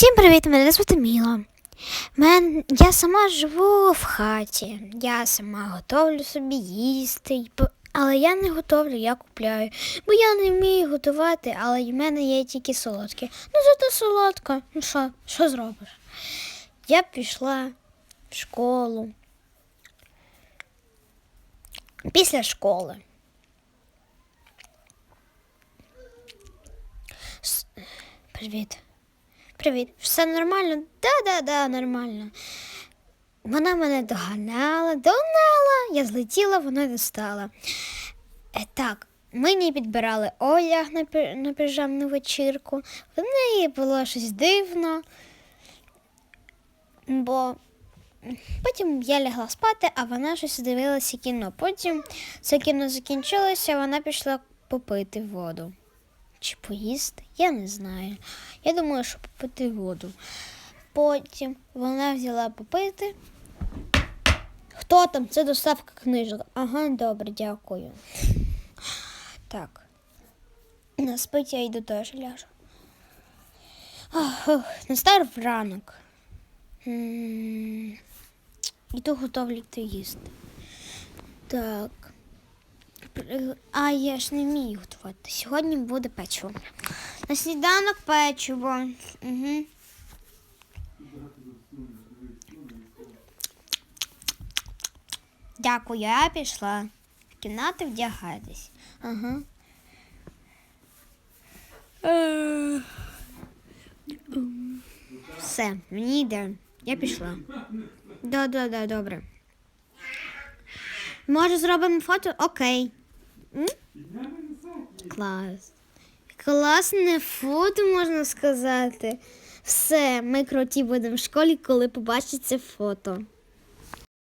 Всім привіт, мене звати Міла. Мен... Я сама живу в хаті. Я сама готовлю собі їсти, але я не готовлю, я купляю. Бо я не вмію готувати, але в мене є тільки солодке. Ну, зато солодко. Ну що, що зробиш? Я пішла в школу. Після школи. Привіт. Привіт. Все нормально? Да-да-да, нормально. Вона мене доганяла, догнала, я злетіла, вона достала. Е, так, мені підбирали одяг на, піжамну вечірку. В неї було щось дивно. Бо потім я лягла спати, а вона щось дивилася кіно. Потім це кіно закінчилося, вона пішла попити воду. Чи поїсти? Я не знаю. Я думаю, що попити воду. Потім вона взяла попити. Хто там? Це доставка книжок. Ага, добре, дякую. Так. На спить я йду теж ляжу. Ах, ох, Настав ранок. М, готовлювати їсти. Так. А я ж не вмію готувати. Сьогодні буде печиво. На сніданок печиво. Угу. Дякую, я пішла. В кімнати вдягатись. Ага. Е, Все, мені йде. Я пішла. Да-да-да, добре. Може, зробимо фото? Окей. М? Клас. Класне фото, можна сказати. Все, ми круті будемо в школі, коли побачиться фото.